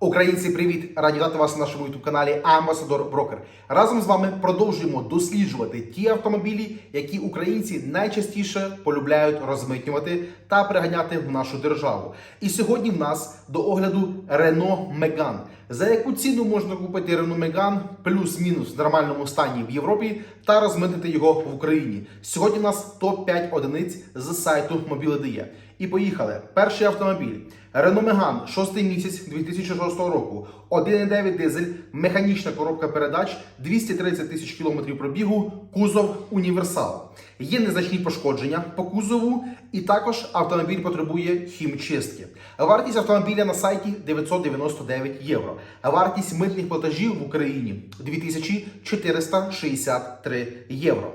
Українці, привіт! Раді вітати вас на нашому youtube каналі Амбасадор Брокер. Разом з вами продовжуємо досліджувати ті автомобілі, які українці найчастіше полюбляють розмитнювати та приганяти в нашу державу. І сьогодні в нас до огляду Renault Megane. За яку ціну можна купити Renault Megane плюс-мінус в нормальному стані в Європі та розмитнити його в Україні? Сьогодні в нас топ-5 одиниць з сайту Mobile.de. І поїхали. Перший автомобіль. Renault Megane, 6 місяць 2006 року. 1,9 дизель, механічна коробка передач, 230 тисяч кілометрів пробігу, кузов універсал. Є незначні пошкодження по кузову, і також автомобіль потребує хімчистки. Вартість автомобіля на сайті 999 євро. Вартість митних платежів в Україні 2463 євро.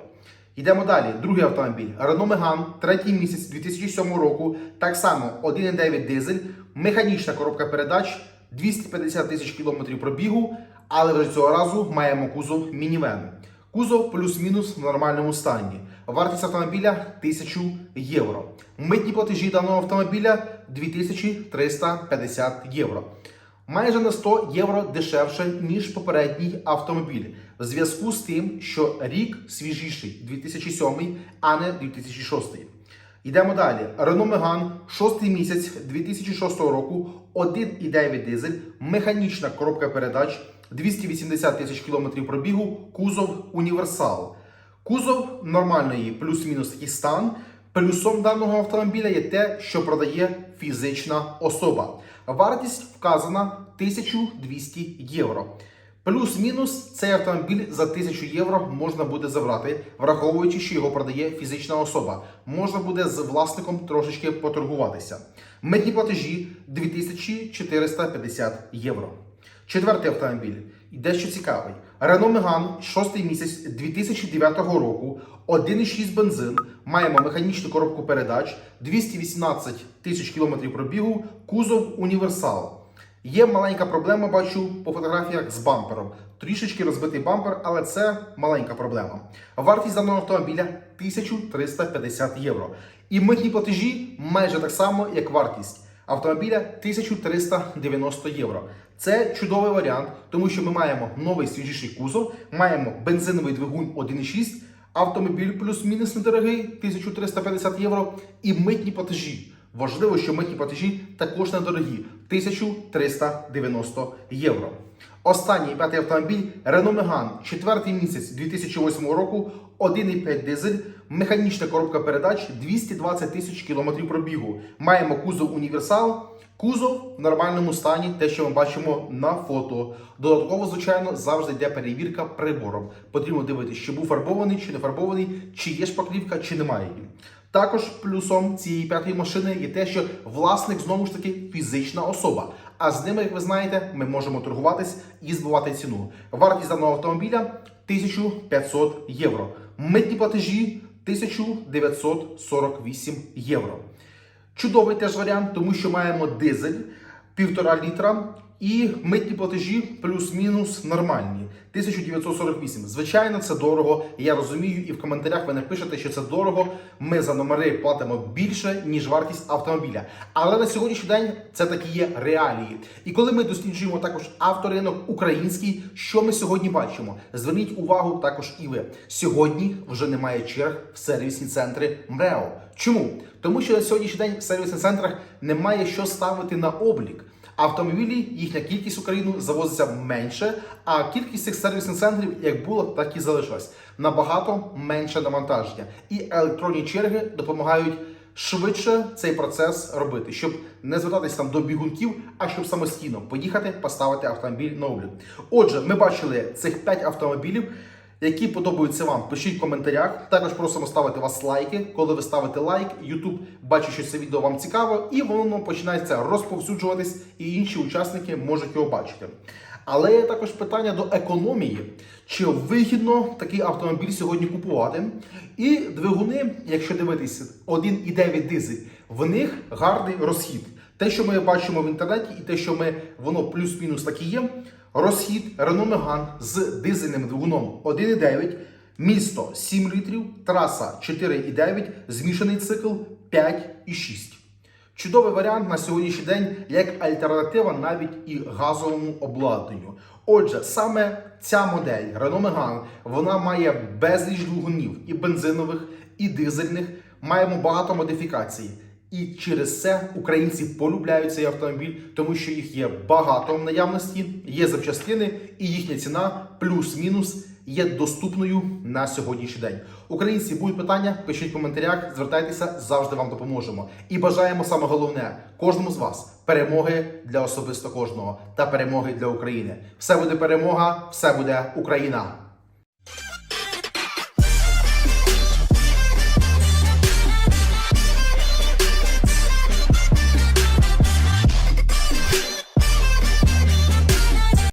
Йдемо далі. Другий автомобіль. Renault Megane, третій місяць 2007 року. Так само 1,9 дизель, механічна коробка передач, 250 тисяч кілометрів пробігу, але вже цього разу маємо кузов мінівен. Кузов плюс-мінус в нормальному стані. Вартість автомобіля 1000 євро. Митні платежі даного автомобіля 2350 євро. Майже на 100 євро дешевше, ніж попередній автомобіль. В зв'язку з тим, що рік свіжіший 2007, а не 2006. Йдемо далі. Renault Megane, 6 місяць 2006 року, 1,9 дизель, механічна коробка передач, 280 тисяч кілометрів пробігу, кузов універсал. Кузов нормальної плюс-мінус такий стан. Плюсом даного автомобіля є те, що продає фізична особа. Вартість вказана 1200 євро. Плюс-мінус цей автомобіль за 1000 євро можна буде забрати, враховуючи, що його продає фізична особа. Можна буде з власником трошечки поторгуватися. Митні платежі 2450 євро. Четвертий автомобіль. І дещо цікавий. Renault Megane, 6 місяць 2009 року, 1,6 бензин, маємо механічну коробку передач, 218 тисяч кілометрів пробігу, кузов універсал. Є маленька проблема, бачу по фотографіях з бампером. Трішечки розбитий бампер, але це маленька проблема. Вартість даного автомобіля 1350 євро. І митні платежі майже так само, як вартість автомобіля 1390 євро. Це чудовий варіант, тому що ми маємо новий свіжіший кузов, маємо бензиновий двигун 1,6, автомобіль плюс-мінус недорогий 1350 євро і митні платежі. Важливо, що митні платежі також недорогі 1390 євро. Останній п'ятий автомобіль Renault Megane, четвертий місяць 2008 року, 1,5 дизель, механічна коробка передач, 220 тисяч кілометрів пробігу. Маємо кузов універсал, кузов в нормальному стані, те, що ми бачимо на фото. Додатково, звичайно, завжди йде перевірка прибором. Потрібно дивитися, чи був фарбований, чи не фарбований, чи є шпаклівка, чи немає її. Також плюсом цієї п'ятої машини є те, що власник знову ж таки фізична особа. А з ними, як ви знаєте, ми можемо торгуватись і збивати ціну. Вартість даного автомобіля 1500 євро. Митні платежі 1948 євро. Чудовий теж варіант, тому що маємо дизель півтора літра і митні платежі плюс-мінус нормальні. 1948. Звичайно, це дорого. Я розумію, і в коментарях ви напишете, що це дорого. Ми за номери платимо більше, ніж вартість автомобіля. Але на сьогоднішній день це такі є реалії. І коли ми досліджуємо також авторинок український, що ми сьогодні бачимо? Зверніть увагу також і ви. Сьогодні вже немає черг в сервісні центри МРЕО. Чому? Тому що на сьогоднішній день в сервісних центрах немає що ставити на облік. Автомобілі, їхня кількість в Україну завозиться менше, а кількість цих сервісних центрів як було, так і залишилась. Набагато менше навантаження. І електронні черги допомагають швидше цей процес робити, щоб не звертатись там до бігунків, а щоб самостійно поїхати поставити автомобіль на облік. Отже, ми бачили цих 5 автомобілів. Які подобаються вам, пишіть в коментарях. Також просимо ставити вас лайки. Коли ви ставите лайк, YouTube бачить, що це відео вам цікаво, і воно починається розповсюджуватись, і інші учасники можуть його бачити. Але є також питання до економії: чи вигідно такий автомобіль сьогодні купувати? І двигуни, якщо дивитися, 1,9 дизель, в них гарний розхід. Те, що ми бачимо в інтернеті, і те, що ми воно плюс-мінус так і є. Розхід Renault Megane з дизельним двигуном 1,9, місто 7 літрів, траса 4,9, змішаний цикл 5,6. Чудовий варіант на сьогоднішній день як альтернатива навіть і газовому обладнанню. Отже, саме ця модель Renault Megane, вона має безліч двигунів і бензинових, і дизельних. Маємо багато модифікацій. І через це українці полюбляють цей автомобіль, тому що їх є багато в наявності, є запчастини, і їхня ціна плюс-мінус є доступною на сьогоднішній день. Українці будуть питання, пишіть в коментарях, звертайтеся, завжди вам допоможемо. І бажаємо саме головне кожному з вас перемоги для особисто кожного та перемоги для України. Все буде перемога, все буде Україна.